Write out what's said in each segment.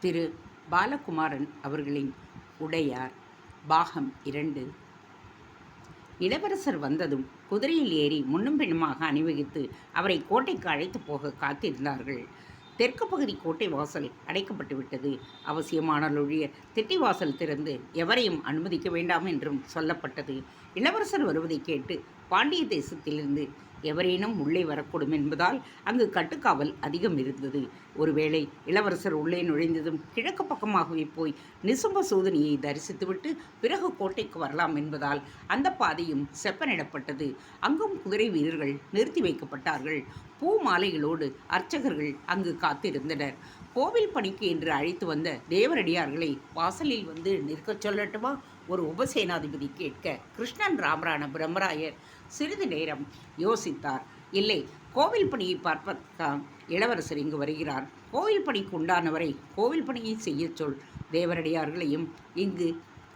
திரு பாலகுமாரன் அவர்களின் உடையார் பாகம் இரண்டு. இளவரசர் வந்ததும் குதிரையில் ஏறி முன்னும் பின்னுமாக அணிவகுத்து அவரை கோட்டைக்கு அழைத்து போக காத்திருந்தார்கள். தெற்கு பகுதி கோட்டை வாசல் அடைக்கப்பட்டு விட்டது அவசியமானலொழிய திட்டி வாசல் திறந்து எவரையும் அனுமதிக்க வேண்டாம் என்றும் சொல்லப்பட்டது. இளவரசர் வருவதை கேட்டு பாண்டிய தேசத்திலிருந்து எவரேனும் உள்ளே வரக்கூடும் என்பதால் அங்கு கட்டுக்காவல் அதிகம் இருந்தது. ஒருவேளை இளவரசர் உள்ளே நுழைந்ததும் கிழக்கு பக்கமாகவே போய் நிசும்ப சூதனியை தரிசித்துவிட்டு பிறகு கோட்டைக்கு வரலாம் என்பதால் அந்த பாதையும் செப்பனிடப்பட்டது. அங்கும் குதிரை வீரர்கள் நிறுத்தி வைக்கப்பட்டார்கள். பூ மாலைகளோடு அர்ச்சகர்கள் அங்கு காத்திருந்தனர். கோவில் பணிக்கு என்று அழைத்து வந்த தேவரடியார்களை வாசலில் வந்து நிற்கச் சொல்லட்டுமா? ஒரு உபசேனாதிபதி கேட்க கிருஷ்ணன் ராமரான பிரம்மராயர் சிறிது நேரம் யோசித்தார். இல்லை கோவில் பணியை பார்ப்பதான் இளவரசர் இங்கு வருகிறார். கோவில் பணிக்கு உண்டானவரை கோவில் பணியை செய்யச் சொல். தேவரடியார்களையும் இங்கு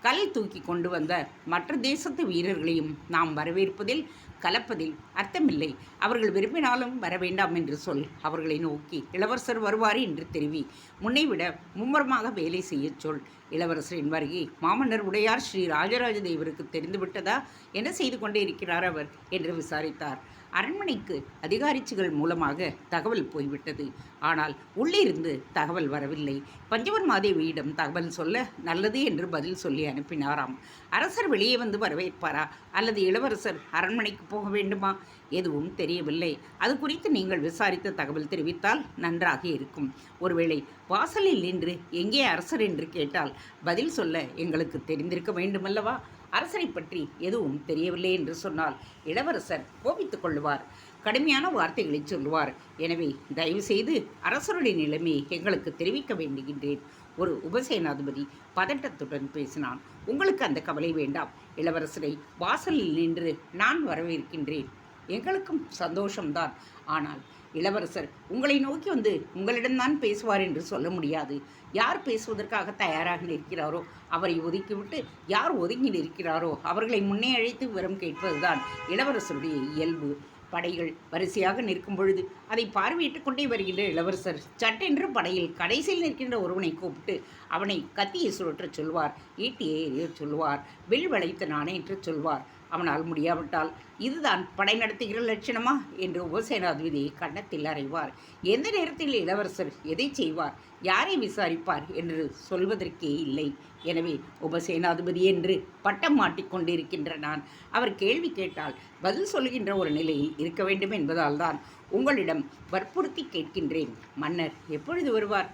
கல் தூக்கி கொண்டு வந்த மற்ற தேசத்து வீரர்களையும் நாம் வரவேற்பதில் கலப்பதில் அர்த்தமில்லை. அவர்கள் விரும்பினாலும் வர வேண்டாம் என்று சொல். அவர்களை நோக்கி இளவரசர் வருவார் என்று தெரிவி. முன்னை விட மும்முரமாக வேலை செய்யச் சொல். இளவரசரின் வருகை மாமன்னர் உடையார் ஸ்ரீ ராஜராஜ தேவருக்கு தெரிந்துவிட்டதா? என்ன செய்து கொண்டே இருக்கிறார் அவர்? என்று விசாரித்தார். அரண்மனைக்கு அதிகாரிச்சிகள் மூலமாக தகவல் போய்விட்டது. ஆனால் உள்ளிருந்து தகவல் வரவில்லை. பஞ்சவன் மாதேவியிடம் தகவல் சொல்ல நல்லது என்று பதில் சொல்லி அனுப்பினாராம். அரசர் வெளியே வந்து வரவேற்பாரா? அல்லது இளவரசர் அரண்மனைக்கு போக வேண்டுமா? எதுவும் தெரியவில்லை. அது குறித்து நீங்கள் விசாரித்த தகவல் தெரிவித்தால் நன்றாக இருக்கும். ஒருவேளை வாசலில் நின்று எங்கே அரசர் என்று கேட்டால் பதில் சொல்ல எங்களுக்கு தெரிந்திருக்க வேண்டுமல்லவா? அரசனை பற்றி எதுவும் தெரியவில்லை என்று சொன்னால் இளவரசர் கோபித்துக் கொள்வார் கடுமையான வார்த்தைகளை சொல்லுவார். எனவே தயவு செய்து அரசருடைய நிலைமையை எங்களுக்கு தெரிவிக்க வேண்டுகின்றேன். ஒரு உபசேனாதிபதி பதட்டத்துடன் பேசினான். உங்களுக்கு அந்த கவலை வேண்டாம். இளவரசரை வாசலில் நின்று நான் வரவேற்கின்றேன். எங்களுக்கும் சந்தோஷம்தான். ஆனால் இளவரசர் உங்களை நோக்கி வந்து உங்களிடம்தான் பேசுவார் என்று சொல்ல முடியாது. யார் பேசுவதற்காக தயாராக நிற்கிறாரோ அவரை ஒதுக்கிவிட்டு யார் ஒதுங்கி நிற்கிறாரோ அவர்களை முன்னே அழைத்து விவரம் கேட்பதுதான் இளவரசருடைய இயல்பு. படைகள் வரிசையாக நிற்கும் பொழுது அதை பார்வையிட்டுக் கொண்டே வருகின்ற இளவரசர் சட்டென்று படையில் கடைசியில் நிற்கின்ற ஒருவனை கூப்பிட்டு அவனை கத்தியை சுழற்றச் சொல்வார் ஈட்டியை எறியச் சொல்வார் வில் வளைத்து நானே என்று சொல்வார் அவனால் முடியாவிட்டால் இதுதான் படை நடத்துகிற லட்சணமா? என்று உபசேனாதிபதி கன்னத்தில் அறைவார். எந்த நேரத்தில் இளவரசர் எதை செய்வார்? யாரை விசாரிப்பார் என்று சொல்வதற்கே இல்லை. எனவே உபசேனாதிபதி என்று பட்டம் மாட்டிக்கொண்டிருக்கின்ற நான் அவர் கேள்வி கேட்டால் பதில் சொல்கின்ற ஒரு நிலையில் இருக்க வேண்டும் என்பதால் தான் உங்களிடம் வற்புறுத்தி கேட்கின்றேன். மன்னர் எப்பொழுது வருவார்?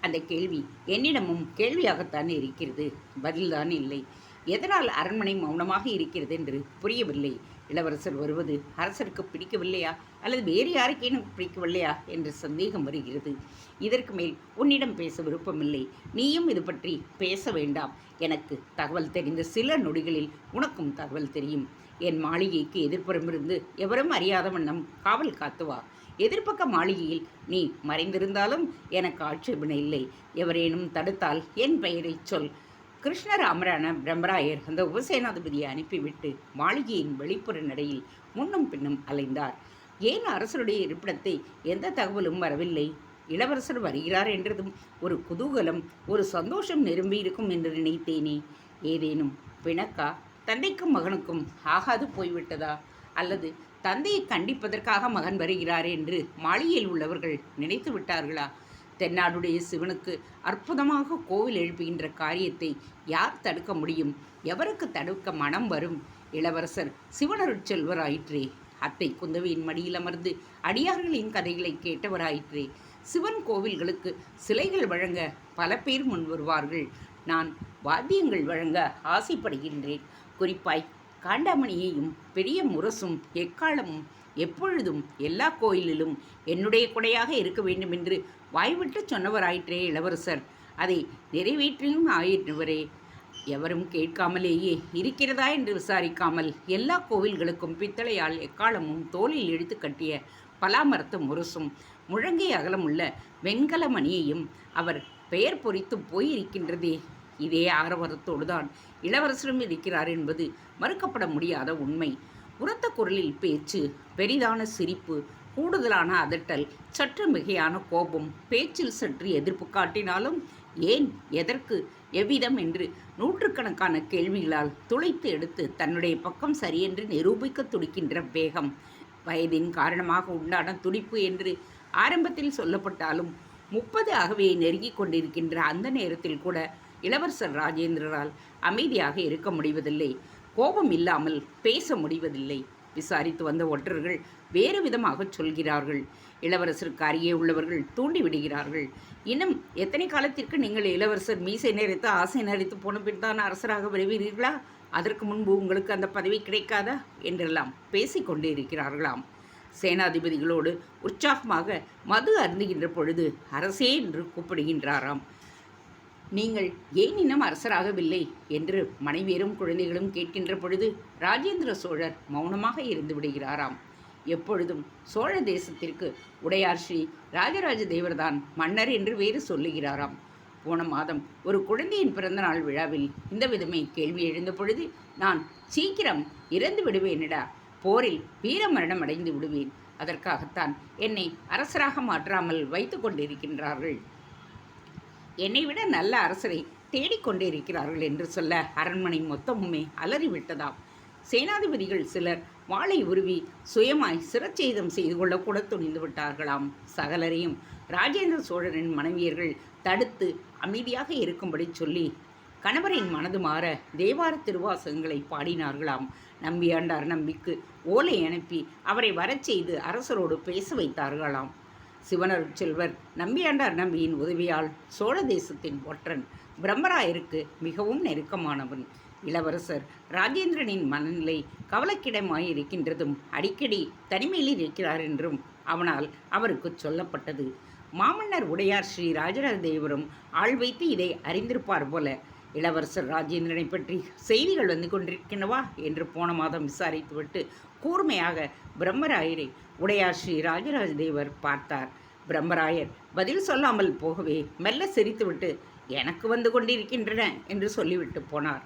அந்த கேள்வி என்னிடமும் கேள்வியாகத்தான் இருக்கிறது. பதில்தான் இல்லை. எதனால் அரண்மனை மௌனமாக இருக்கிறது என்று புரியவில்லை? இளவரசர் வருவது அரசருக்கு பிடிக்கவில்லையா? அல்லது வேறு யாருக்கேனும் பிடிக்கவில்லையா? என்று சந்தேகம் வருகிறது. இதற்கு மேல் உன்னிடம் பேச விருப்பமில்லை. நீயும் இது பற்றி பேச வேண்டாம். எனக்கு தகவல் தெரிந்த சில நொடிகளில் உனக்கும் தகவல் தெரியும். என் மாளிகைக்கு எதிர்ப்புறமிருந்து எவரும் அறியாத வண்ணம் காவல் காத்துவா? எதிர்ப்பக்க மாளிகையில் நீ மறைந்திருந்தாலும் எனக்கு ஆட்சேபனை இல்லை. எவரேனும் தடுத்தால் என் பெயரை சொல். கிருஷ்ணராமரான பிரம்மராயர் அந்த உபசேனாதிபதியை அனுப்பிவிட்டு மாளிகையின் வெளிப்புற நடையில் முன்னும் பின்னும் அலைந்தார். ஏன் அரசருடைய இருப்பிடத்தை எந்த தகவலும் வரவில்லை? இளவரசர் வருகிறார் என்றதும் ஒரு குதூகலம் ஒரு சந்தோஷம் நிரம்பி இருக்கும் என்று நினைத்தேனே. ஏதேனும் பிணக்கா? தந்தைக்கும் மகனுக்கும் ஆகாது போய்விட்டதா? அல்லது தந்தையை கண்டிப்பதற்காக மகன் வருகிறார் என்று மாளிகையில் உள்ளவர்கள் நினைத்து விட்டார்களா தென்னாடுடைய சிவனுக்கு அற்புதமாக கோவில் எழுப்புகின்ற காரியத்தை யார் தடுக்க முடியும்? எவருக்கு தடுக்க மனம் வரும்? இளவரசர் சிவனருட் செல்வராயிற்றே. அத்தை குந்தவையின் மடியில் அமர்ந்து அடியார்களின் கதைகளை கேட்டவராயிற்றே. சிவன் கோவில்களுக்கு சிலைகள் வழங்க பல பேர் முன் வருவார்கள். நான் வாத்தியங்கள் வழங்க ஆசைப்படுகின்றேன். குறிப்பாய் காண்டாமணியையும் பெரிய முரசும் எக்காலமும் எப்பொழுதும் எல்லா கோயிலிலும் என்னுடைய கொடையாக இருக்க வேண்டும் என்று வாய்விட்டு சொன்னவராயிற்றே இளவரசர். அதை நிறைவேற்றியும் ஆயிற்றவரே. எவரும் கேட்காமலேயே இருக்கிறதா என்று விசாரிக்காமல் எல்லா கோவில்களுக்கும் பித்தளையால் எக்காலமும் தோலில் இழுத்து கட்டிய பலாமரத்து முரசும் முழங்கை அகலமுள்ள வெண்கல மணியையும் அவர் பெயர் பொறித்து போயிருக்கின்றதே. இதே ஆரவாரத்தோடு தான் இளவரசரும் இருக்கிறார் என்பது மறுக்கப்பட முடியாத உண்மை. உரத்த குரலில் பேச்சு பெரிதான சிரிப்பு கூடுதலான அதட்டல் சற்று மிகையான கோபம் பேச்சில் சற்று எதிர்ப்பு காட்டினாலும் ஏன்? எதற்கு? எவ்விதம்? என்று நூற்றுக்கணக்கான கேள்விகளால் துளைத்து எடுத்து தன்னுடைய பக்கம் சரியென்று நிரூபிக்க துடிக்கின்ற வேகம் வயதின் காரணமாக உண்டான துடிப்பு என்று ஆரம்பத்தில் சொல்லப்பட்டாலும் முப்பது ஆகவே நெருங்கிக் கொண்டிருக்கின்ற அந்த நேரத்தில் கூட இளவரசர் ராஜேந்திரரால் அமைதியாக இருக்க முடிவதில்லை. கோபம் இல்லாமல் பேச முடிவதில்லை. விசாரித்து வந்த ஒற்றர்கள் வேறு விதமாக சொல்கிறார்கள். இளவரசருக்கு அருகே உள்ளவர்கள் தூண்டிவிடுகிறார்கள் இன்னும் எத்தனை காலத்திற்கு நீங்கள் இளவரசர் மீசை நேரத்து ஆசை நெறித்து போன பின் தான் அரசராக வருவீர்களா? அதற்கு முன்பு உங்களுக்கு அந்த பதவி கிடைக்காதா? என்றெல்லாம் பேசிக்கொண்டே இருக்கிறார்களாம். சேனாதிபதிகளோடு உற்சாகமாக மது அருந்துகின்ற பொழுது அரசே என்று கூப்பிடுகின்றாராம். நீங்கள் ஏன் இன்னும் அரசராகவில்லை? என்று மனைவியரும் குழந்தைகளும் கேட்கின்ற பொழுது ராஜேந்திர சோழர் மௌனமாக இருந்து விடுகிறாராம். எப்பொழுதும் சோழ தேசத்திற்கு உடையார் ஸ்ரீ ராஜராஜ தேவர்தான் மன்னர் என்று வேறு சொல்லுகிறாராம். போன மாதம் ஒரு குழந்தையின் பிறந்தநாள் விழாவில் இந்த விதமே கேள்வி எழுந்த பொழுது நான் சீக்கிரம் இறந்து விடுவேனிடா போரில் வீரமரணம் அடைந்து விடுவேன் அதற்காகத்தான் என்னை அரசராக மாற்றாமல் வைத்து கொண்டிருக்கின்றார்கள். என்னை விட நல்ல அரசரை தேடிக்கொண்டே இருக்கிறார்கள் என்று சொல்ல அரண்மனை மொத்தமுமே அலறிவிட்டதாம். சேனாதிபதிகள் சிலர் வாளை உருவி சுயமாய் சிரச்சேதம் செய்து கொள்ள கூட துணிந்து விட்டார்களாம். சகலரையும் ராஜேந்திர சோழரின் மனைவியர்கள் தடுத்து அமைதியாக இருக்கும்படி சொல்லி கணவரின் மனது மாற தேவார திருவாசகங்களை பாடினார்களாம். நம்பியாண்டார் நம்பிக்கு ஓலை அனுப்பி அவரை வரச் செய்து அரசரோடு பேச வைத்தார்களாம். சிவனர் செல்வர் நம்பியாண்டார் நம்பியின் உதவியால் சோழ தேசத்தின் ஒற்றன் பிரம்மராயருக்கு மிகவும் நெருக்கமானவன். இளவரசர். ராஜேந்திரனின் மனநிலை கவலைக்கிடமாயிருக்கின்றதும் அடிக்கடி தனிமையில் இருக்கிறார் என்றும் அவனால் அவருக்கு சொல்லப்பட்டது. மாமன்னர் உடையார் ஸ்ரீ ராஜராஜ தேவரும் ஆள் வைத்து இதை அறிந்திருப்பார் போல இளவரசர் ராஜேந்திரனை பற்றி செய்திகள் வந்து கொண்டிருக்கின்றவா என்று போன மாதம் விசாரித்துவிட்டு கூர்மையாக பிரம்மராயரை உடையார் ஸ்ரீ ராஜராஜ தேவர் பார்த்தார். பிரம்மராயர் பதில் சொல்லாமல் போகவே மெல்ல சிரித்துவிட்டு எனக்கு வந்து கொண்டிருக்கின்றன என்று சொல்லிவிட்டு போனார்.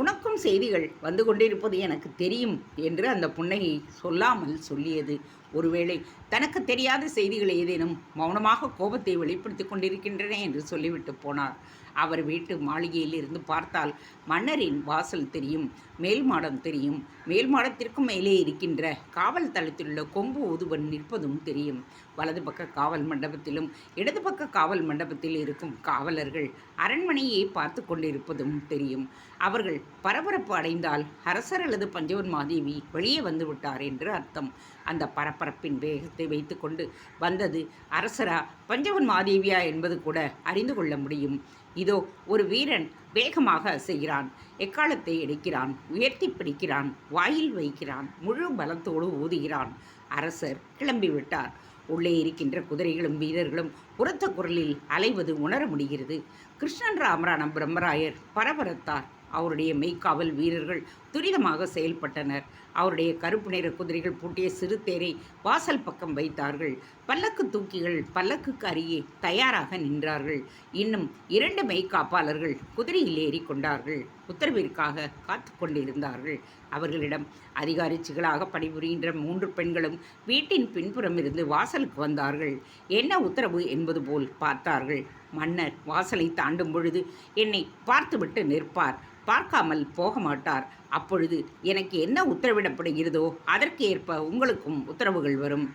உனக்கும் செய்திகள் வந்து கொண்டிருப்பது எனக்கு தெரியும் என்று அந்த புன்னகை சொல்லாமல் சொல்லியது. ஒருவேளை தனக்கு தெரியாத செய்திகள் ஏதேனும் மௌனமாக கோபத்தை வெளிப்படுத்தி கொண்டிருக்கின்றன என்று சொல்லிவிட்டு போனார். அவர் வீட்டு மாளிகையில் இருந்து பார்த்தால் மன்னரின் வாசல் தெரியும் மேல் மாடம் தெரியும். மேல் மாடத்திற்கும் மேலே இருக்கின்ற காவல் தளத்திலுள்ள கொம்பு ஊதுவன் நிற்பதும் தெரியும். வலது பக்க காவல் மண்டபத்திலும் இடது பக்க காவல் மண்டபத்தில் இருக்கும் காவலர்கள் அரண்மனையை பார்த்து கொண்டிருப்பதும் தெரியும். அவர்கள் பரபரப்பு அடைந்தால் அரசர் அல்லது பஞ்சவன் மாதேவி வெளியே வந்து விட்டார் என்று அர்த்தம். அந்த பரபரப்பின் வேகத்தை வைத்துக்கொண்டு வந்தது அரசரா பஞ்சவன் மாதேவியா என்பது கூட அறிந்து கொள்ள முடியும். இதோ ஒரு வீரன் வேகமாக செய்கிறான். எக்காலத்தை எடுக்கிறான்? உயர்த்தி பிடிக்கிறான். வாயில் வைக்கிறான். முழு பலத்தோடு ஊதுகிறான். அரசர் கிளம்பிவிட்டார் உள்ளே இருக்கின்ற குதிரைகளும் வீரர்களும் உரத்த குரலில் அலைவது உணர முடிகிறது. கிருஷ்ணன் ராமராணம் பிரம்மராயர் பரபரத்தார். அவருடைய மெய்க்காவல் வீரர்கள் துரிதமாக செயல்பட்டனர். அவருடைய கருப்பு நிற குதிரைகள் பூட்டிய சிறு தேரை வாசல் பக்கம் வைத்தார்கள். பல்லக்கு தூக்கிகள் பல்லக்குக்கு அருகே தயாராக நின்றார்கள். இன்னும் இரண்டு மெய்க்காப்பாளர்கள் குதிரையில் ஏறி கொண்டார்கள் உத்தரவிற்காக காத்து கொண்டிருந்தார்கள். அவர்களிடம் அதிகாரிச்சிகளாக பணிபுரிகின்ற மூன்று பெண்களும் வீட்டின் பின்புறம் இருந்து வாசலுக்கு வந்தார்கள். என்ன உத்தரவு என்பது போல் பார்த்தார்கள். மன்னர் வாசலை தாண்டும் பொழுது என்னை பார்த்துவிட்டு நிற்பார். பார்க்காமல் போக மாட்டார் அப்பொழுது எனக்கு என்ன உத்தரவிடப்படுகிறதோ அதற்கு ஏற்ப உங்களுக்கும் உத்தரவுகள் வரும்.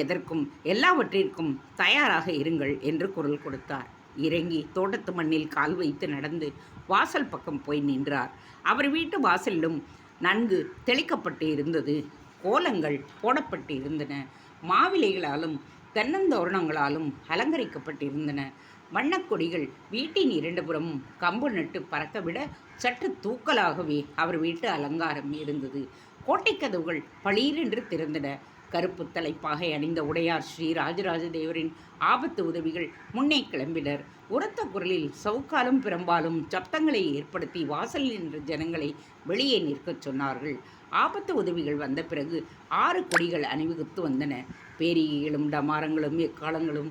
எதற்கும் எல்லாவற்றிற்கும் தயாராக இருங்கள் என்று குரல் கொடுத்தார். இறங்கி தோட்டத்து மண்ணில் கால் வைத்து நடந்து வாசல் பக்கம் போய் நின்றார். அவர் வீட்டு வாசலிலும் நன்கு தெளிக்கப்பட்டு இருந்தது. கோலங்கள் போடப்பட்டு இருந்தன. மாவிலைகளாலும் தென்னந்தோரணங்களாலும் அலங்கரிக்கப்பட்டிருந்தன வண்ணக்கொடிகள் வீட்டின் இரண்டு புறமும் கம்பு நட்டு பறக்கவிட சற்று தூக்கலாகவே அவர் வீட்டு அலங்காரம் இருந்தது. கோட்டைக்கதவுகள் பளீரென்று திறந்தன. கருப்பு தலைப்பாகை அணிந்த உடையார் ஸ்ரீ ராஜராஜ தேவரின் ஆபத்து உதவிகள் முன்னே கிளம்பினர். உரத்த குரலில் சவுக்காலும் பெரும்பாலும் சப்தங்களை ஏற்படுத்தி வாசலில் நின்ற ஜனங்களை வெளியே நிற்கச் சொன்னார்கள். ஆபத்து உதவிகள் வந்த பிறகு ஆறு கொடிகள் அணிவகுத்து வந்தன. பேரிகைகளும் டமாரங்களும் எக்காலங்களும்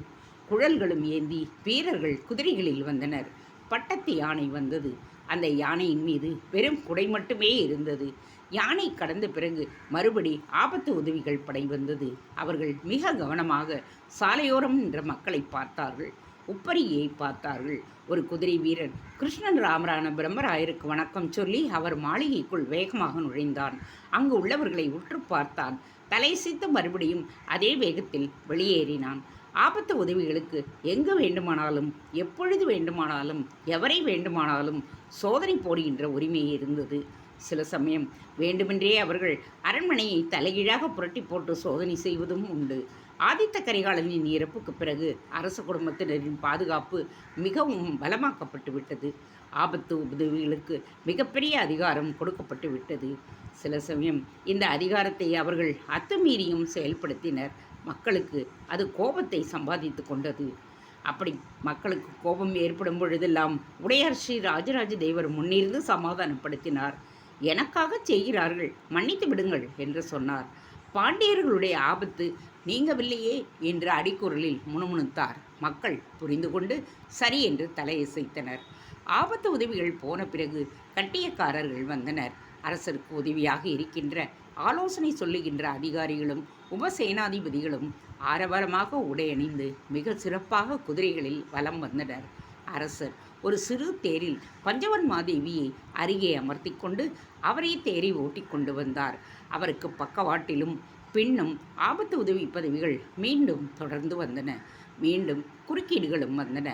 குழல்களும் ஏந்தி வீரர்கள் குதிரைகளில் வந்தனர். பட்டத்து யானை வந்தது. அந்த யானையின் மீது வெறும் குடை மட்டுமே இருந்தது. யானை கடந்த பிறகு மறுபடி ஆபத்து உதவிகள் படை வந்தது. அவர்கள் மிக கவனமாக சாலையோரம் நின்ற மக்களை பார்த்தார்கள். உப்பரியை பார்த்தார்கள். ஒரு குதிரை வீரன் கிருஷ்ணன் ராமரான பிரம்மராயருக்கு வணக்கம் சொல்லி அவர் மாளிகைக்குள் வேகமாக நுழைந்தான். அங்கு உள்ளவர்களை உற்று பார்த்தான். தலைசித்து மறுபடியும் அதே வேகத்தில் வெளியேறினான். ஆபத்து உதவிகளுக்கு எங்கு வேண்டுமானாலும் எப்பொழுது வேண்டுமானாலும் எவரை வேண்டுமானாலும் சோதனை போடுகின்ற உரிமை இருந்தது. சில சமயம் வேண்டுமென்றே அவர்கள் அரண்மனையை தலைகீழாக புரட்டி போட்டு சோதனை செய்வதும் உண்டு. ஆதித்த கரிகாலனின் இறப்புக்கு பிறகு அரச குடும்பத்தினரின் பாதுகாப்பு மிகவும் பலமாக்கப்பட்டு விட்டது. ஆபத்து உதவிகளுக்கு மிகப்பெரிய அதிகாரம் கொடுக்கப்பட்டு விட்டது. சில சமயம் இந்த அதிகாரத்தை அவர்கள் அத்துமீறியும் செயல்படுத்தினர். மக்களுக்கு அது கோபத்தை சம்பாதித்து கொண்டது. அப்படி மக்களுக்கு கோபம் ஏற்படும் பொழுதெல்லாம் உடையார் ஸ்ரீ ராஜராஜ தேவர் முன்னிருந்து சமாதானப்படுத்தினார். எனக்காக செய்கிறார்கள் மன்னித்து விடுங்கள் என்று சொன்னார். பாண்டியர்களுடைய ஆபத்து நீங்கவில்லையே என்று அடிக்குரலில் முணுமுணுத்தார். மக்கள் புரிந்து கொண்டு சரி என்று தலையசைத்தனர். ஆபத்து உதவிகள் போன பிறகு கட்டியக்காரர்கள் வந்தனர். அரசருக்கு உதவியாக இருக்கின்ற ஆலோசனை சொல்லுகின்ற அதிகாரிகளும் உபசேனாதிபதிகளும் ஆரவாரமாக உடையணிந்து மிக சிறப்பாக குதிரைகளில் வலம் வந்தனர். அரசர் ஒரு சிறு தேரில் பஞ்சவன் மாதேவியை அருகே அமர்த்தி கொண்டு அவரே தேரை ஓட்டி கொண்டு வந்தார். அவருக்கு பக்கவாட்டிலும் பின்னும் ஆபத்து உதவி பதவிகள் மீண்டும் தொடர்ந்து வந்தன. மீண்டும் குறுக்கீடுகளும் வந்தன.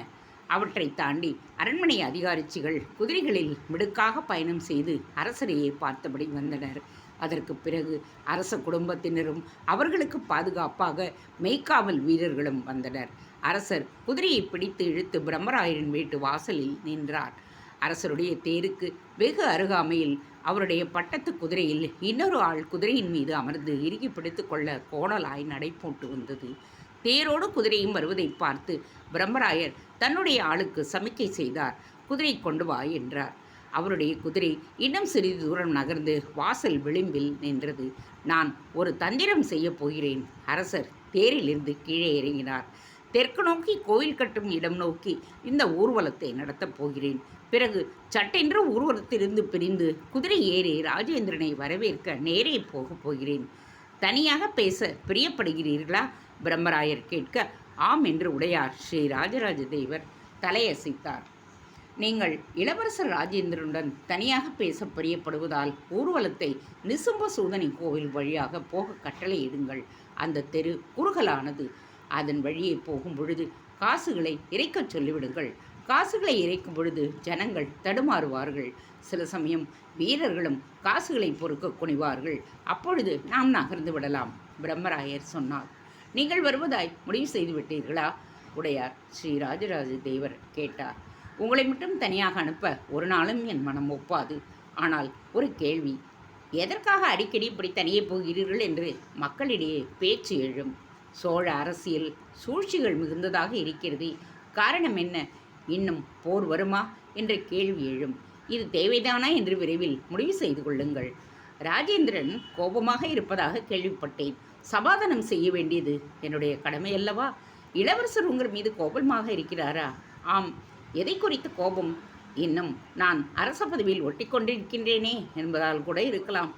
அவற்றை தாண்டி அரண்மனை அதிகாரிச்சிகள் குதிரைகளில் மிடுக்காக பயணம் செய்து அரசரையே பார்த்தபடி வந்தனர். அதற்கு பிறகு அரச குடும்பத்தினரும் அவர்களுக்கு பாதுகாப்பாக மெய்க்காவல் வீரர்களும் வந்தனர். அரசர் குதிரையை பிடித்து இழுத்து பிரம்மராயரின் வீட்டு வாசலில் நின்றார். அரசருடைய தேருக்கு வெகு அருகாமையில் அவருடைய பட்டத்து குதிரையில் இன்னொரு ஆள் குதிரையின் மீது அமர்ந்து இறுகி பிடித்து கொள்ள கோணலாய் நடைபோட்டு வந்தது. தேரோடு குதிரையும் வருவதை பார்த்து பிரம்மராயர் தன்னுடைய ஆளுக்கு சமிக்கை செய்தார். குதிரை கொண்டு வா என்றார். அவருடைய குதிரை இன்னும் சிறிது தூரம் நகர்ந்து வாசல் விளிம்பில் நின்றது. நான் ஒரு தந்திரம் செய்ய போகிறேன். அரசர் தேரிலிருந்து கீழே இறங்கினார். தெற்கு நோக்கி கோயில் கட்டும் இடம் நோக்கி இந்த ஊர்வலத்தை நடத்தப் போகிறேன். பிறகு சட்டென்று ஊர்வலத்திலிருந்து பிரிந்து குதிரை ஏறி ராஜேந்திரனை வரவேற்க நேரே போகப் போகிறேன். தனியாக பேச பிரியப்படுகிறீர்களா? பிரம்மராயர் கேட்க ஆம் என்று உடையார் ஸ்ரீ ராஜராஜ தேவர் தலையசைத்தார். நீங்கள் இளவரசர் ராஜேந்திரனுடன் தனியாக பேச பிரியப்படுவதால் ஊர்வலத்தை நிசும்ப சூதனி கோவில் வழியாக போக கட்டளையிடுங்கள் அந்த தெரு குறுகலானது. அதன் வழியே போகும் பொழுது காசுகளை இறைக்கச் சொல்லிவிடுங்கள். காசுகளை இறைக்கும் பொழுது ஜனங்கள் தடுமாறுவார்கள். சில சமயம் வீரர்களும் காசுகளை பொறுக்க குனிவார்கள். அப்பொழுது நாம் நகர்ந்து விடலாம் பிரம்மராயர் சொன்னார். நீங்கள் வருவதாய் முடிவு செய்து விட்டீர்களா? உடையார். ஸ்ரீ ராஜராஜ தேவர் கேட்டார். உங்களை மட்டும் தனியாக அனுப்ப ஒரு நாளும் என் மனம் ஒப்பாது. ஆனால் ஒரு கேள்வி எதற்காக அடிக்கடி இப்படி தனியே போகிறீர்கள்? என்று மக்களிடையே பேச்சு எழும். சோழ அரசியல் சூழ்ச்சிகள் மிகுந்ததாக இருக்கிறது காரணம் என்ன? இன்னும் போர் வருமா? என்ற கேள்வி எழும். இது தேவைதானா என்று விரைவில் முடிவு செய்து கொள்ளுங்கள். ராஜேந்திரன் கோபமாக இருப்பதாக கேள்விப்பட்டேன். சமாதானம் செய்ய வேண்டியது என்னுடைய கடமை அல்லவா? இளவரசர் உங்கள் மீது கோபமாக இருக்கிறாரா? ஆம் எதை குறித்து கோபம்? இன்னும் நான் அரச பதவியில் ஒட்டி கொண்டிருக்கின்றேனே என்பதால் கூட இருக்கலாம்.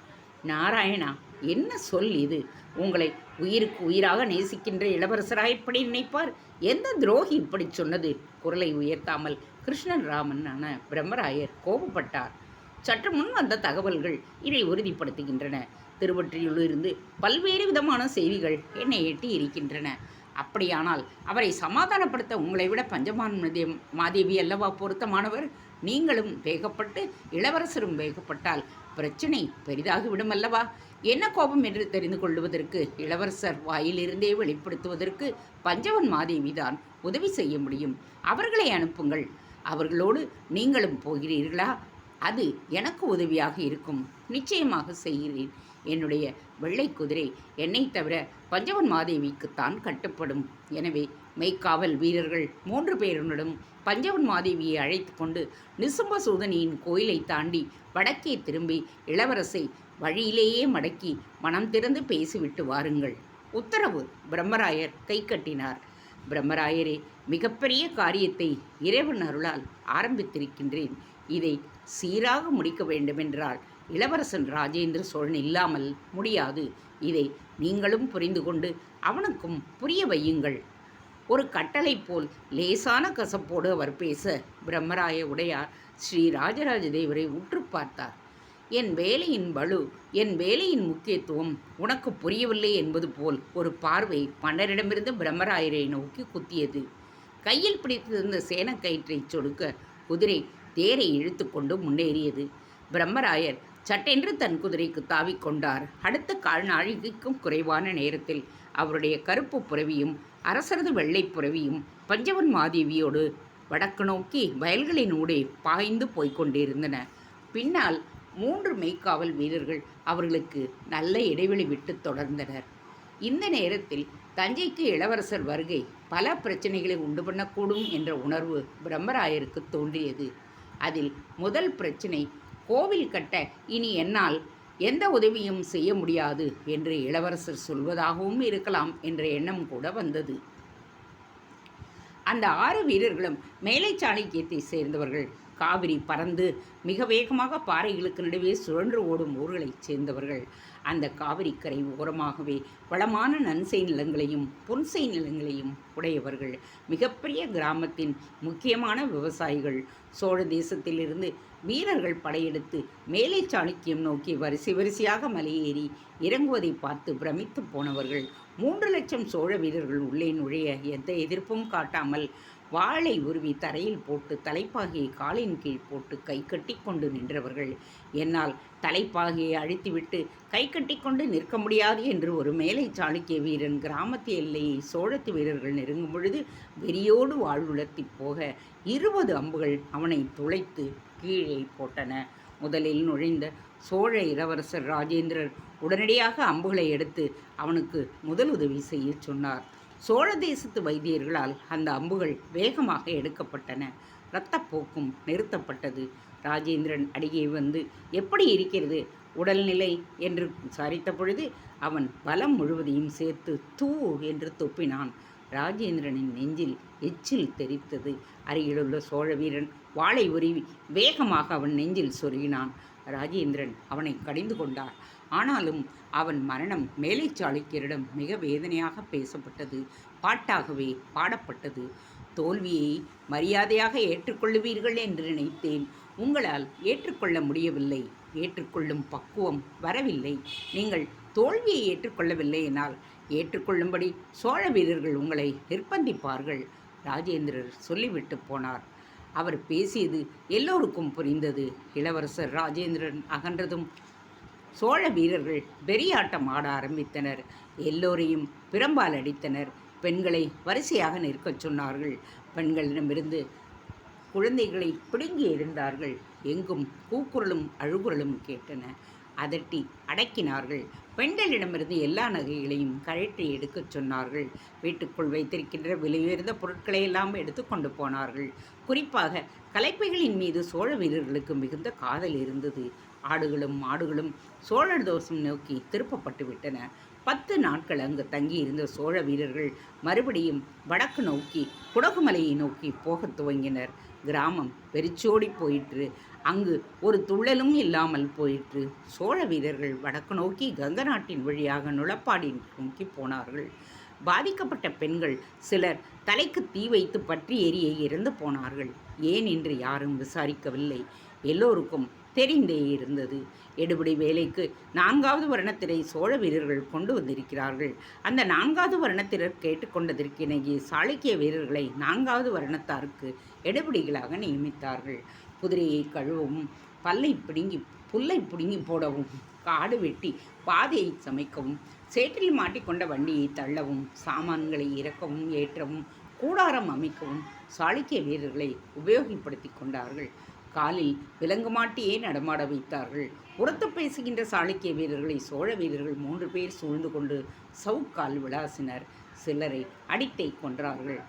நாராயணா என்ன சொல் இது? உங்களை உயிருக்கு உயிராக நேசிக்கின்ற இளவரசராக இப்படி நினைப்பார்? எந்த துரோகி இப்படி சொன்னது? குரலை உயர்த்தாமல் கிருஷ்ணன் ராமனான பிரம்மராயர் கோபப்பட்டார். சற்று முன் வந்த தகவல்கள் இதை உறுதிப்படுத்துகின்றன. திருவொற்றியிலிருந்து பல்வேறு விதமான செய்திகள் என்னை எட்டி இருக்கின்றன. அப்படியானால் அவரை சமாதானப்படுத்த உங்களை விட பஞ்சமான் மாதேவி அல்லவா பொருத்தமானவர்? நீங்களும் வேகப்பட்டு இளவரசரும் வேகப்பட்டால் பிரச்சனை பெரிதாகிவிடும் அல்லவா? என்ன கோபம் என்று தெரிந்து கொள்வதற்கு இளவரசர் வாயிலிருந்தே வெளிப்படுத்துவதற்கு பஞ்சவன் மாதேவிதான் உதவி செய்ய முடியும். அவர்களை அனுப்புங்கள். அவர்களோடு நீங்களும் போகிறீர்களா? அது எனக்கு உதவியாக இருக்கும். நிச்சயமாக செய்கிறேன். என்னுடைய வெள்ளை குதிரை என்னை தவிர பஞ்சவன் மாதேவிக்குத்தான் கட்டுப்படும். எனவே மெய்க்காவல் வீரர்கள் மூன்று பேருடனும் பஞ்சவன் மாதேவியை அழைத்து கொண்டு நிசும்பசூதனியின் கோயிலை தாண்டி வடக்கே திரும்பி இளவரசை வழியிலேயே மடக்கி மனம் திறந்து பேசிவிட்டு வாருங்கள். உத்தரவு! பிரம்மராயர் கை கட்டினார் பிரம்மராயரே மிகப்பெரிய காரியத்தை இறைவன் அருளால் ஆரம்பித்திருக்கின்றேன். இதை சீராக முடிக்க வேண்டுமென்றால் இளவரசன் ராஜேந்திர சோழன் இல்லாமல் முடியாது. இதை நீங்களும் புரிந்து கொண்டு அவனுக்கும் புரிய வையுங்கள். ஒரு கட்டளை போல் லேசான கசப்போடு அவர் பேச பிரம்மராய உடையார் ஸ்ரீ ராஜராஜ தேவரை உற்று பார்த்தார். என் வேலையின் பளு என் வேலையின் முக்கியத்துவம் உனக்கு புரியவில்லை என்பது போல் ஒரு பார்வை பன்னரிடமிருந்து பிரம்மராயரை நோக்கி குத்தியது. கையில் பிடித்திருந்த சேனக்கயிற்றை சொடுக்க குதிரை தேரை இழுத்துக்கொண்டு முன்னேறியது. பிரம்மராயர் சட்டென்று தன் குதிரைக்கு தாவிக்கொண்டார் அடுத்த கால் நாழிகைக்கும் குறைவான நேரத்தில் அவருடைய கருப்பு புறவியும் அரசரது வெள்ளை புறவியும் பஞ்சவன் மாதேவியோடு வடக்கு நோக்கி வயல்களின் ஊடே பாய்ந்து போய்க் கொண்டிருந்தன. பின்னால் மூன்று மெய்க்காவல் வீரர்கள் அவர்களுக்கு நல்ல இடைவெளி விட்டு தொடர்ந்தனர். இந்த நேரத்தில் தஞ்சைக்கு இளவரசர் வருகை பல பிரச்சனைகளை உண்டு பண்ணக்கூடும் என்ற உணர்வு பிரம்மராயருக்கு தோன்றியது. அதில் முதல் பிரச்சனை கோவில் கட்ட இனி என்னால் எந்த உதவியும் செய்ய முடியாது என்று இளவரசர் சொல்வதாகவும் இருக்கலாம் என்ற எண்ணம் கூட வந்தது. அந்த ஆறு வீரர்களும் மேலை சாளுக்கியத்தை சேர்ந்தவர்கள். காவிரி பறந்து மிக வேகமாக பாறைகளுக்கு நடுவே சுழன்று ஓடும் ஊர்களைச் சேர்ந்தவர்கள். அந்த காவிரிக்கரை ஓரமாகவே வளமான நன்சை நிலங்களையும் புன்செய் நிலங்களையும் உடையவர்கள். மிகப்பெரிய கிராமத்தின் முக்கியமான விவசாயிகள். சோழ தேசத்திலிருந்து வீரர்கள் படையெடுத்து மேலை சாளுக்கியம் நோக்கி வரிசை வரிசையாக மலையேறி இறங்குவதை பார்த்து பிரமித்து போனவர்கள். மூன்று லட்சம் சோழ வீரர்கள் உள்ளே நுழைய எந்த எதிர்ப்பும் காட்டாமல் வாளை உருவி தரையில் போட்டு தலைப்பாகையை காலின் கீழ் போட்டு கை கட்டி கொண்டு நின்றவர்கள். என்னால் தலைப்பாகையை அழித்துவிட்டு கை கட்டி கொண்டு நிற்க முடியாது என்று ஒரு மேலை சாளுக்கிய வீரன் கிராமத்து எல்லையை சோழத்து வீரர்கள் நெருங்கும் பொழுது வெறியோடு வாழ்வுலத்தி போக இருபது அம்புகள் அவனை துளைத்து கீழே போட்டன. முதலில் நுழைந்த சோழ இளவரசர் ராஜேந்திரர் உடனடியாக அம்புகளை எடுத்து அவனுக்கு முதல் உதவி செய்ய சொன்னார். சோழ தேசத்து வைத்தியர்களால் அந்த அம்புகள் வேகமாக எடுக்கப்பட்டன. இரத்தப்போக்கும் நிறுத்தப்பட்டது. ராஜேந்திரன் அடியே வந்து எப்படி இருக்கிறது? உடல்நிலை என்று விசாரித்த பொழுது அவன் பலம் முழுவதையும் சேர்த்து தூ என்று துப்பினான். ராஜேந்திரனின் நெஞ்சில் எச்சில் தெரித்தது. அருகிலுள்ள சோழ வீரன் வாளை உருவி வேகமாக அவன் நெஞ்சில் சொருகினான். ராஜேந்திரன் அவனை கடிந்து கொண்டார் ஆனாலும் அவன் மரணம் மேலை சாளுக்கியரிடம் மிக வேதனையாக பேசப்பட்டது பாட்டாகவே பாடப்பட்டது. தோல்வியை மரியாதையாக ஏற்றுக்கொள்ளுவீர்கள் என்று நினைத்தேன். உங்களால் ஏற்றுக்கொள்ள முடியவில்லை. ஏற்றுக்கொள்ளும் பக்குவம் வரவில்லை. நீங்கள் தோல்வியை ஏற்றுக்கொள்ளவில்லை என்னால் ஏற்றுக்கொள்ளும்படி சோழ வீரர்கள் உங்களை நிர்பந்திப்பார்கள் ராஜேந்திரர் சொல்லிவிட்டு போனார். அவர் பேசியது எல்லோருக்கும் புரிந்தது. இளவரசர் ராஜேந்திரன் அகன்றதும் சோழ வீரர்கள் பெரியாட்டம் ஆட ஆரம்பித்தனர். எல்லோரையும் பிரம்பால் அடித்தனர். பெண்களை வரிசையாக நிற்கச் சொன்னார்கள். பெண்களிடமிருந்து குழந்தைகளை பிடுங்கி இருந்தார்கள் எங்கும் கூக்குரலும் அழுகுரலும் கேட்டன. அதட்டி அடக்கினார்கள். பெண்களிடமிருந்து எல்லா நகைகளையும் கழற்றி எடுக்கச் சொன்னார்கள். வீட்டுக்குள் வைத்திருக்கின்ற விலையுயர்ந்த பொருட்களை எல்லாம் எடுத்துக்கொண்டு போனார்கள். குறிப்பாக கலைப்பைகளின் மீது சோழ வீரர்களுக்கு மிகுந்த காதல் இருந்தது. ஆடுகளும் மாடுகளும் சோழர் தோஷம் நோக்கி திருப்பப்பட்டு விட்டன. பத்து நாட்கள் அங்கு தங்கியிருந்த சோழ வீரர்கள் மறுபடியும் வடக்கு நோக்கி குடகுமலையை நோக்கி போகத் துவங்கினர். கிராமம் வெறிச்சோடி போயிற்று. அங்கு ஒரு துள்ளலும் இல்லாமல் போயிற்று. சோழ வீரர்கள் வடக்கு நோக்கி கங்க நாட்டின் வழியாக நுழப்பாடி நோக்கி போனார்கள். பாதிக்கப்பட்ட பெண்கள் சிலர் தலைக்கு தீ வைத்து பற்றி எரிய இறந்து போனார்கள். ஏன் என்று யாரும் விசாரிக்கவில்லை. எல்லோருக்கும் தெரிந்தே இருந்தது. எடுபடி வேலைக்கு நான்காவது வருணத்தினை சோழ வீரர்கள் கொண்டு வந்திருக்கிறார்கள். அந்த நான்காவது வருணத்தினர் கேட்டுக்கொண்டதற்கிணையே சாளுக்கிய வீரர்களை நான்காவது வருணத்தாருக்கு எடுபடிகளாக நியமித்தார்கள். குதிரையை கழுவவும் பல்லை பிடுங்கி புல்லை பிடுங்கி போடவும் காடு வெட்டி பாதையை சமைக்கவும் சேற்றில் மாட்டிக்கொண்ட வண்டியை தள்ளவும் சாமான்களை இறக்கவும் ஏற்றவும் கூடாரம் அமைக்கவும் சாளுக்கிய வீரர்களை உபயோகப்படுத்தி கொண்டார்கள். காலில் விலங்கு மாட்டியே நடமாட வைத்தார்கள். உரத்து பேசுகின்ற சாளுக்கிய வீரர்களை சோழ வீரர்கள் மூன்று பேர் சூழ்ந்து கொண்டு சவுக்கால் விளாசினர். சிலரை அடித்தை கொன்றார்கள்.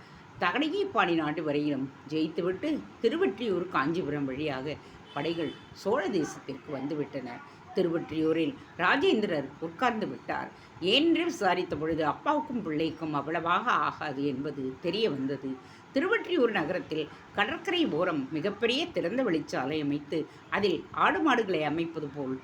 தகடகிப்பாடி நாட்டு வரையிலும் ஜெயித்துவிட்டு திருவெற்றியூர் காஞ்சிபுரம் வழியாக படைகள் சோழ தேசத்திற்கு வந்துவிட்டன. திருவற்றியூரில் ராஜேந்திரர் உட்கார்ந்து விட்டார். ஏன்று விசாரித்த பொழுது அப்பாவுக்கும் பிள்ளைக்கும் அவ்வளவாக ஆகாது என்பது தெரிய வந்தது. திருவற்றியூர் நகரத்தில் கடற்கரை ஓரம் மிகப்பெரிய திறந்த வெளிச்சாலை அமைத்து அதில் ஆடு மாடுகளை அமைப்பது போல்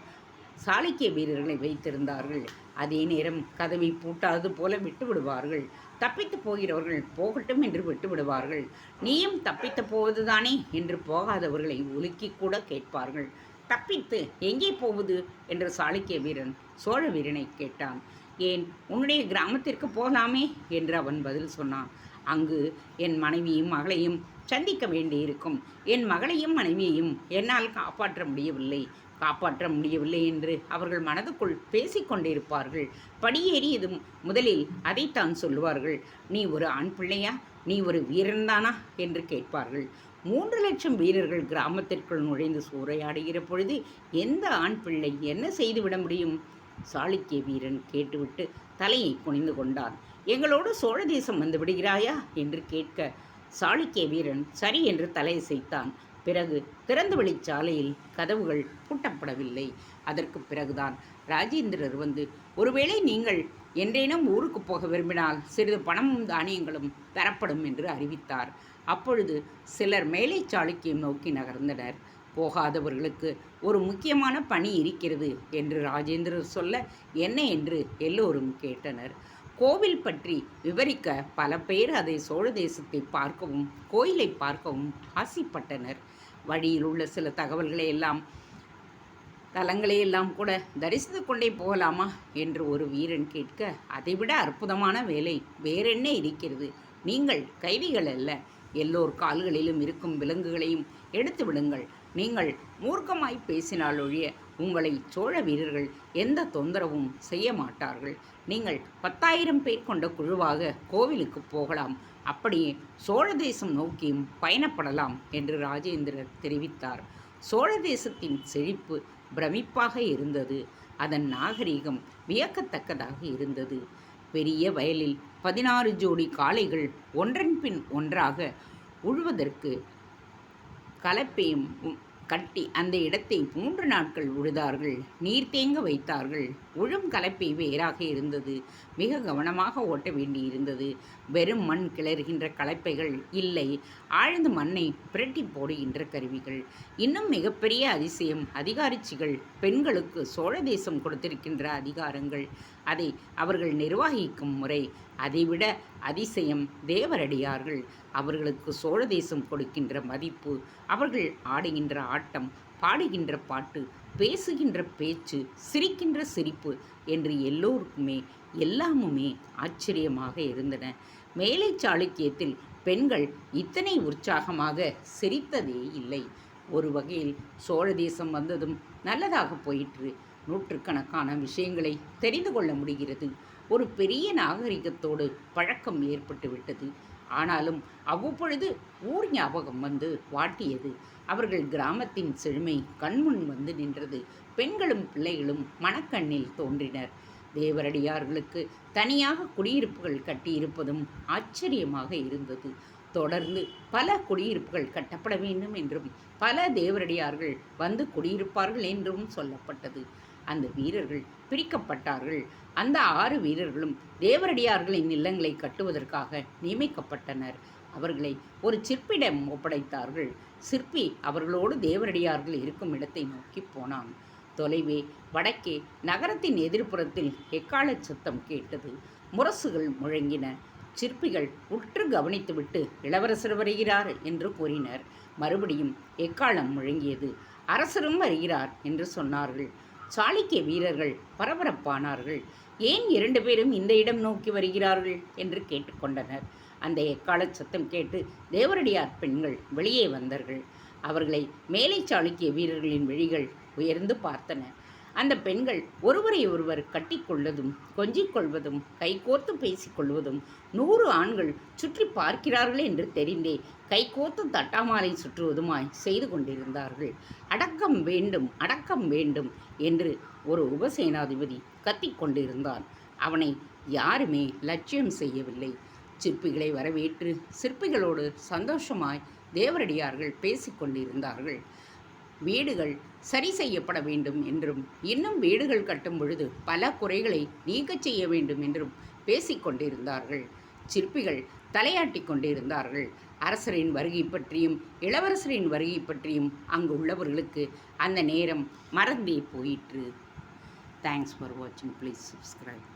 சாளுக்கிய வீரர்களை வைத்திருந்தார்கள். அதே நேரம் கதவை பூட்டாதது போல விட்டு விடுவார்கள். தப்பித்து போகிறவர்கள் போகட்டும் என்று விட்டு விடுவார்கள். நீயும் தப்பித்து போவதுதானே என்று போகாதவர்களை ஒலுக்கி கூட கேட்பார்கள். தப்பித்து எங்கே போவது என்று சாளுக்கிய வீரன் சோழ வீரனை கேட்டான். ஏன் உன்னுடைய கிராமத்திற்கு போகலாமே என்று அவன் பதில் சொன்னான். அங்கு என் மனைவியும் மகளையும் சந்திக்க வேண்டியிருக்கும். என் மகளையும் மனைவியையும் என்னால் காப்பாற்ற முடியவில்லை. காப்பாற்ற முடியவில்லை என்று அவர்கள் மனதுக்குள் பேசிக்கொண்டிருப்பார்கள் படியேறியதும் முதலில் அதைத்தான் சொல்லுவார்கள். நீ ஒரு ஆண் பிள்ளையா? நீ ஒரு வீரன்தானா என்று கேட்பார்கள். மூன்று லட்சம் வீரர்கள் கிராமத்திற்குள் நுழைந்து சூறையாடுகிற பொழுது எந்த ஆண் பிள்ளை என்ன செய்துவிட முடியும்? சாளுக்கிய வீரன் கேட்டுவிட்டு தலையை குனிந்து கொண்டான். எங்களோடு சோழ தேசம் வந்து விடுகிறாயா? என்று கேட்க சாளுக்கிய வீரன் சரி என்று தலையசைத்தான் பிறகு திறந்தவெளி சாலையில் கதவுகள் பூட்டப்படவில்லை. அதற்கு பிறகுதான் ராஜேந்திரர் வந்து ஒருவேளை நீங்கள் என்றேனும் ஊருக்கு போக விரும்பினால் சிறிது பணமும் தானியங்களும் தரப்படும் என்று அறிவித்தார். அப்பொழுது சிலர் மேலை சாளுக்கியம் நோக்கி நகர்ந்தனர். போகாதவர்களுக்கு ஒரு முக்கியமான பணி இருக்கிறது என்று ராஜேந்திரர் சொல்ல என்ன? என்று எல்லோரும் கேட்டனர். கோவில் பற்றி விவரிக்க பல பேர் அதை சோழ தேசத்தை பார்க்கவும் கோயிலை பார்க்கவும் ஆசைப்பட்டனர். வழியில் உள்ள சில தகவல்களை எல்லாம் தலங்களை எல்லாம் கூட தரிசித்து கொண்டே போகலாமா என்று ஒரு வீரன் கேட்க அதைவிட அற்புதமான வேலை வேறென்ன இருக்கிறது? நீங்கள் கைதிகள் அல்ல. எல்லோர் கால்களிலும் இருக்கும் விலங்குகளையும் எடுத்து விடுங்கள். நீங்கள் மூர்க்கமாய் பேசினால் ஒழிய உங்களை சோழ வீரர்கள் எந்த தொந்தரவும் செய்ய மாட்டார்கள். நீங்கள் பத்தாயிரம் பேர் கொண்ட குழுவாக கோவிலுக்கு போகலாம். அப்படியே சோழ தேசம் நோக்கியும் பயணப்படலாம் என்று ராஜேந்திரர் தெரிவித்தார். சோழ தேசத்தின் செழிப்பு பிரமிப்பாக இருந்தது. அதன் நாகரிகம் வியக்கத்தக்கதாக இருந்தது. பெரிய வயலில் பதினாறு ஜோடி காளைகள் ஒன்றன் பின் ஒன்றாக உழுவதற்கு கலப்பையும் கட்டி அந்த இடத்தை மூன்று நாட்கள் உழுதார்கள். நீர் தேங்க வைத்தார்கள். உழும் கலப்பை வேறாக இருந்தது. மிக கவனமாக ஓட்ட வேண்டியிருந்தது. வெறும் மண் கிளறுகின்ற கலப்பைகள் இல்லை. ஆழ்ந்த மண்ணை புரட்டி போடுகின்ற கருவிகள். இன்னும் மிகப்பெரிய அதிசயம் அதிகாரிச்சிகள் பெண்களுக்கு சோழ தேசம் கொடுத்திருக்கின்ற அதிகாரங்கள். அதை அவர்கள் நிர்வகிக்கும் முறை. அதைவிட அதிசயம் தேவரடியார்கள். அவர்களுக்கு சோழ தேசம் கொடுக்கின்ற மதிப்பு அவர்கள் ஆடுகின்ற ஆட்டம் பாடுகின்ற பாட்டு பேசுகின்ற பேச்சு சிரிக்கின்ற சிரிப்பு என்று எல்லோருக்குமே எல்லாமுமே ஆச்சரியமாக இருந்தன. மேலை சாளுக்கியத்தில் பெண்கள் இத்தனை உற்சாகமாக சிரித்ததே இல்லை. ஒரு வகையில் சோழ தேசம் வந்ததும் நல்லதாக போயிற்று. நூற்றுக்கணக்கான விஷயங்களை தெரிந்து கொள்ள முடிகிறது. ஒரு பெரிய நாகரிகத்தோடு பழக்கம் ஏற்பட்டுவிட்டது ஆனாலும் அவ்வப்பொழுது ஊர் ஞாபகம் வந்து வாட்டியது. அவர்கள் கிராமத்தின் செழுமை கண்முன் வந்து நின்றது. பெண்களும் பிள்ளைகளும் மணக்கண்ணில் தோன்றினர். தேவரடியார்களுக்கு தனியாக குடியிருப்புகள் கட்டியிருப்பதும் ஆச்சரியமாக இருந்தது. தொடர்ந்து பல குடியிருப்புகள் கட்டப்பட வேண்டும் என்றும் பல தேவரடியார்கள் வந்து குடியிருப்பார்கள் என்றும் சொல்லப்பட்டது. அந்த வீரர்கள் பிரிக்கப்பட்டார்கள். அந்த ஆறு வீரர்களும் தேவரடியார்களின் இல்லங்களை கட்டுவதற்காக நியமிக்கப்பட்டனர். அவர்களை ஒரு சிற்பிடம் ஒப்படைத்தார்கள். சிற்பி அவர்களோடு தேவரடியார்கள் இருக்கும் இடத்தை நோக்கி போனான். தொலைவே வடக்கே நகரத்தின் எதிர்ப்புறத்தில் எக்காலச் சத்தம் கேட்டது. முரசுகள் முழங்கின. சிற்பிகள் உற்று கவனித்துவிட்டு இளவரசர் வருகிறார் என்று கூறினர். மறுபடியும் எக்காலம் முழங்கியது? அரசரும் வருகிறார் என்று சொன்னார்கள். சாளுக்கிய வீரர்கள் பரபரப்பானார்கள். ஏன் இரண்டு பேரும் இந்த இடம் நோக்கி வருகிறார்கள் என்று கேட்டுக்கொண்டனர். அந்த எக்கால சத்தம் கேட்டு தேவரடியார் பெண்கள் வெளியே வந்தார்கள். அவர்களை மேலை சாளுக்கிய வீரர்களின் விழிகள் உயர்ந்து பார்த்தன. அந்த பெண்கள் ஒருவரை ஒருவர் கட்டிக்கொள்வதும் கொஞ்சிக்கொள்வதும் கைகோர்த்து பேசிக்கொள்வதும் நூறு ஆண்கள் சுற்றி பார்க்கிறார்கள் என்று தெரிந்தே கைகோர்த்து தட்டாமாலை சுற்றுவதுமாய் செய்து கொண்டிருந்தார்கள். அடக்கம் வேண்டும் அடக்கம் வேண்டும் என்று ஒரு உபசேனாதிபதி கத்திக்கொண்டிருந்தான் அவனை யாருமே லட்சியம் செய்யவில்லை. சிற்பிகளை வரவேற்று சிற்பிகளோடு சந்தோஷமாய் தேவரடியார்கள் பேசிக்கொண்டிருந்தார்கள் வீடுகள் சரி செய்யப்பட வேண்டும் என்றும் இன்னும் வீடுகள் கட்டும் பொழுது பல குறைகளை நீக்கச் செய்ய வேண்டும் என்றும் பேசிக்கொண்டிருந்தார்கள் சிற்பிகள் தலையாட்டி கொண்டிருந்தார்கள். அரசரின் வருகை பற்றியும் இளவரசரின் வருகை பற்றியும் அங்கு உள்ளவர்களுக்கு அந்த நேரம் மறந்தே போயிற்று. தேங்க்ஸ் ஃபார் வாட்சிங் ப்ளீஸ் சப்ஸ்கிரைப்